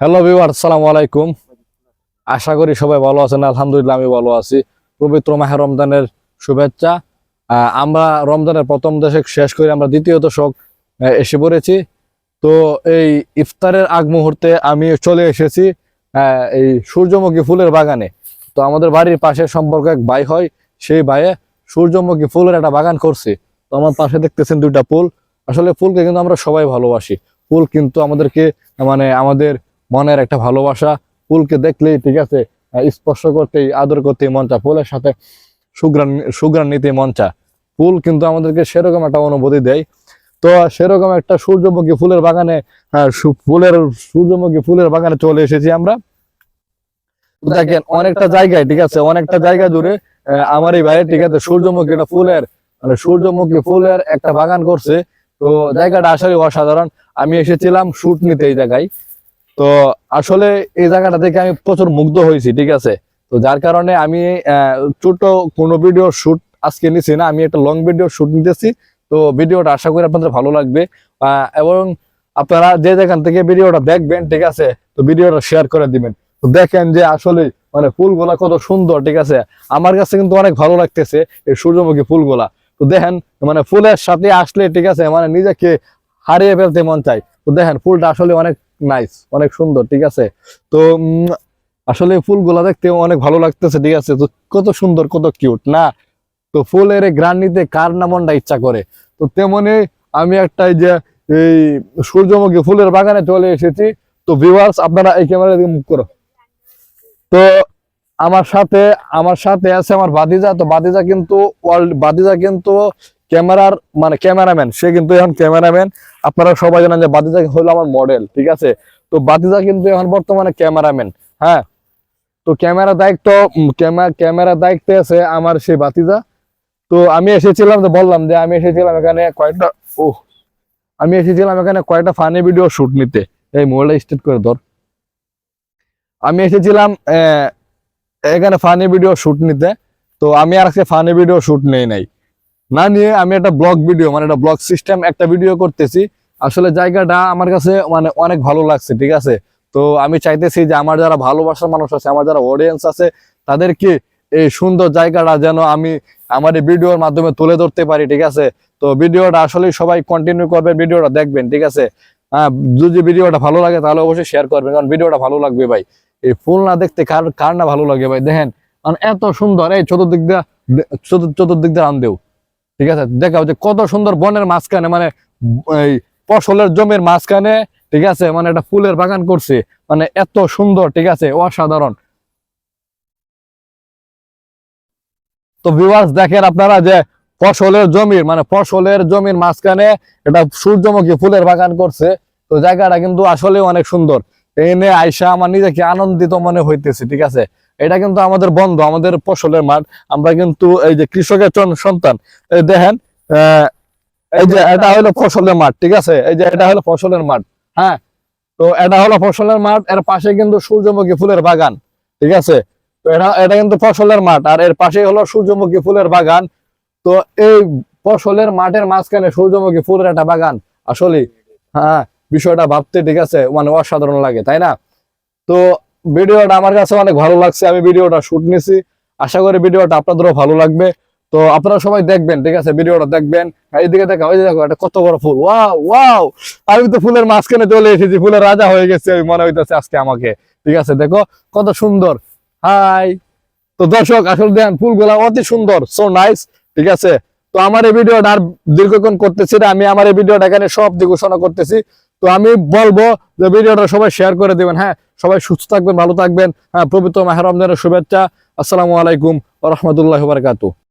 Hello viewer আসসালামু আলাইকুম। আশা করি সবাই ভালো আছেন, আলহামদুলিল্লাহ আমি ভালো আছি। পবিত্র মাহে রমজানের শুভেচ্ছা। আমরা রমজানের প্রথম দশক শেষ করে আমরা দ্বিতীয় দশক এসে পড়েছি। তো এই ইফতারের আগ মুহূর্তে আমি চলে এসেছি এই সূর্যমুখী ফুলের বাগানে। তো আমাদের বাড়ির পাশে সম্পর্ক এক ভাই হয়, সেই ভাইয়ে সূর্যমুখী ফুলের একটা বাগান করছে। তো আমার পাশে দেখতেছেন দুইটা ফুল। আসলে ফুলকে কিন্তু আমরা সবাই ভালোবাসি। ফুল কিন্তু আমাদেরকে মানে আমাদের মনের একটা ভালোবাসা ফুলকে দেখলেই ঠিক আছে স্পর্শ করতেই আদর করতেই মন চায়। ফুলের সাথে সুগ্রাণ সুগ্রাণ নিতে মন চায়। ফুল কিন্তু আমাদেরকে সেরকম একটা অনুভূতি দেয়। তো সেরকম একটা সূর্যমুখী ফুলের বাগানে ফুলের সূর্যমুখী ফুলের বাগানে চলে এসেছি আমরা। দেখেন অনেকটা জায়গায় ঠিক আছে অনেকটা জায়গা জুড়ে আহ, আমার এই ভাইয়ের ঠিক আছে সূর্যমুখী একটা ফুলের মানে সূর্যমুখী ফুলের একটা বাগান করছে। তো জায়গাটা আসলে অসাধারণ। আমি এসেছিলাম শুট নিতে এই জায়গায়। তো আসলে এই জায়গাটা থেকে আমি প্রচুর মুগ্ধ হয়েছি, ঠিক আছে? তো যার কারণে আমি ছোট কোনো ভিডিও শুট আজকে নিছি না, আমি একটা লং ভিডিও শুট নিতেছি। তো ভিডিওটা আশা করি আপনাদের ভালো লাগবে। এবং আপনারা যে যেখান থেকে ভিডিওটা দেখবেন, ঠিক আছে? তো ভিডিওটা শেয়ার করে দিবেন। তো দেখেন যে আসলে মানে ফুলগুলা কত সুন্দর, ঠিক আছে? আমার কাছে কিন্তু অনেক ভালো লাগতেছে এই সূর্যমুখী ফুলগুলা। তো দেখেন মানে ফুলের সাথে আসলে, ঠিক আছে? মানে নিজেকে হারিয়ে ফেলতে মন চাই তো দেখেন, ফুলটা আসলে অনেক নাইস অনেক সুন্দর, ঠিক আছে? তো আসলে ফুলগুলা দেখতে অনেক ভালো লাগতেছে, ঠিক আছে? তো কত সুন্দর, কত কিউট না? তো ফুলের গ্রান নিতে কার না মনটা ইচ্ছা করে? তো তেমনি আমি একটা যে, এই সূর্যমুখী ফুলের বাগানে চলে এসেছি। তো ভিউয়ার্স আপনারা এই ক্যামেরা দিকে মুখ করো। তো আমার সাথে আমার সাথে আছে আমার বাদিজা তো বাদিজা কিন্তু ওয়ার্ল্ড বাদিজা কিন্তু ক্যামেরার মানে ক্যামেরাম্যান, সে কিন্তু এখন ক্যামেরাম্যান। আপনারা সবাই জানেন যে বাদিজা হলো আমার মডেল ঠিক আছে? তো বাদিজা কিন্তু এখন বর্তমানে ক্যামেরাম্যান হ্যাঁ? তো ক্যামেরা দায়িত্ব ক্যামেরা দায়িত্বে আছে আমার সেই বাতিজা তো আমি এসেছিলাম তো বললাম যে আমি এসেছিলাম এখানে কয়েকটা ও আমি এসেছিলাম এখানে কয়েকটা ফানি ভিডিও শুট নিতে। এই মোবাইলটা স্টেট করে ধর। আমি এসেছিলাম এখানে ফানি ভিডিও শুট নিতে। তো আমি আর ফানি ভিডিও শুট নেই নাই। না নিয়ে আমি একটা ব্লগ ভিডিও মানে একটা ব্লগ সিস্টেম একটা ভিডিও করতেছি। আসলে জায়গাটা আমার কাছে মানে অনেক ভালো লাগছে, ঠিক আছে? তো আমি চাইতেছি যে আমার যারা ভালোবাসার মানুষ আছে, আমার যারা অডিয়েন্স আছে, তাদেরকে এই সুন্দর জায়গাটা যেন আমি আমার এই ভিডিওর মাধ্যমে তুলে ধরতে পারি, ঠিক আছে? তো ভিডিওটা আসলে সবাই কন্টিনিউ করবেন, ভিডিওটা দেখবেন, ঠিক আছে? হ্যাঁ যদি ভিডিওটা ভালো লাগে, তাহলে অবশ্যই শেয়ার করবেন, কারণ ভিডিওটা ভালো লাগবে ভাই। এই ফুল না দেখতে কার কার না ভালো লাগে ভাই, দেখেন? মানে এত সুন্দর, এই চতুর্দিক দিয়ে চতুর- চতুর্দিক দিয়ে আনদেও ঠিক আছে? দেখাও যে কত সুন্দর বনের মাঝখানে মানে এই ফসলের জমির মাঝখানে, ঠিক আছে? মানে একটা ফুলের বাগান করছে। মানে এত সুন্দর, ঠিক আছে? অসাধারণ। তো ভিউয়ার্স দেখেন আপনারা যে ফসলের জমির মানে ফসলের জমির মাঝখানে এটা সূর্যমুখী ফুলের বাগান করছে। তো জায়গাটা কিন্তু আসলে অনেক সুন্দর। এনে আইসা আমার নিজেকে আনন্দিত মনে হইতেছে ঠিক আছে? এটা কিন্তু আমাদের বন্ধ আমাদের ফসলের মাঠ। আমরা কিন্তু এই যে কৃষকের সন্তান দেখেন এই যে এটা হলো ফসলের মাঠ ঠিক আছে? এই যে এটা হলো ফসলের মাঠ হ্যাঁ? তো এটা হলো ফসলের মাঠ এর পাশে কিন্তু সূর্যমুখী ফুলের বাগান ঠিক আছে? তো এটা এটা কিন্তু ফসলের মাঠ আর এর পাশে হলো সূর্যমুখী ফুলের বাগান। তো এই ফসলের মাঠের মাঝখানে সূর্যমুখী ফুলের একটা বাগান আসলে হ্যাঁ? বিষয়টা ভাবতে ঠিক আছে মানে অসাধারণ লাগে, তাই না? তো ভিডিওটা আমার কাছে অনেক ভালো লাগছে, আমি ভিডিওটা শুট নিছি, আশা করি ভিডিওটা আপনাদেরও ভালো লাগবে। তো আপনারা সবাই দেখবেন, ঠিক আছে? ভিডিওটা দেখবেন এইদিকে দেখা ওই দেখো, এটা কত বড় ফুল, ওয়াও ওয়াও! আমি তো ফুলের মাঝখানে চলে এসেছি ফুলের রাজা হয়ে গেছে, আমি মনে হইতেছে আজকে আমাকে, ঠিক আছে? দেখো, কত সুন্দর, হাই! তো দর্শক, আসলে দেখেন, ফুলগুলা অতি সুন্দর সো নাইস ঠিক আছে? তো আমার এই ভিডিওটা আর দীর্ঘক্ষণ করতেছি না, আমি আমার এই ভিডিওটা এখানে সব দিক ঘোষণা করতেছি। তো আমি বলব যে ভিডিওটা সবাই শেয়ার করে দেবেন হ্যাঁ? সবাই সুস্থ থাকবেন, ভালো থাকবেন। হ্যাঁ পবিত্র মাহের রমজানের শুভেচ্ছা। আসসালামু আলাইকুম রহমতুল্লাহ বারকাতু